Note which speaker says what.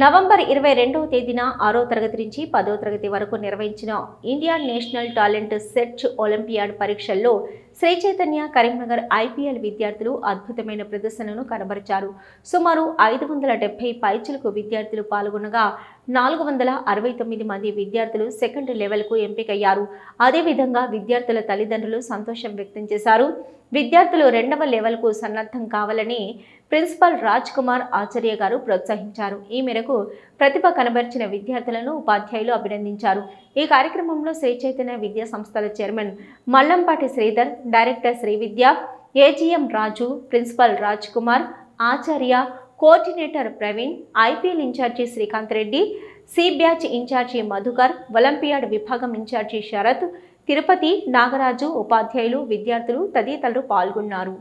Speaker 1: November ఇరవై రెండవ తేదీన ఆరో తరగతి నుంచి పదో తరగతి వరకు నిర్వహించిన Indian national talent search olympiad పరీక్షల్లో శ్రీ చైతన్య కరీంనగర్ ఐపీఎల్ విద్యార్థులు అద్భుతమైన ప్రదర్శనను కనబరిచారు. సుమారు ఐదు వందల డెబ్బై పైచులకు విద్యార్థులు పాల్గొనగా నాలుగు వందల అరవై తొమ్మిది మంది విద్యార్థులు సెకండ్ లెవెల్కు ఎంపికయ్యారు. అదేవిధంగా విద్యార్థుల తల్లిదండ్రులు సంతోషం వ్యక్తం చేశారు. విద్యార్థులు రెండవ లెవెల్కు సన్నద్ధం కావాలని ప్రిన్సిపల్ రాజ్ కుమార్ ఆచార్య గారు ప్రోత్సహించారు. ఈ మేరకు ప్రతిభ కనబర్చిన విద్యార్థులను ఉపాధ్యాయులు అభినందించారు. ఈ కార్యక్రమంలో శ్రీ చైతన్య విద్యా సంస్థల chairman Mallampati Sridhar director Sri Vidya AGM Raju principal Raj Kumar Acharya coordinator Praveen IPL in charge Srikanth Reddy C batch in charge Madhukar olympiad విభాగం ఇన్ఛార్జి శరత్ తిరుపతి నాగరాజు ఉపాధ్యాయులు విద్యార్థులు తదితరులు పాల్గొన్నారు.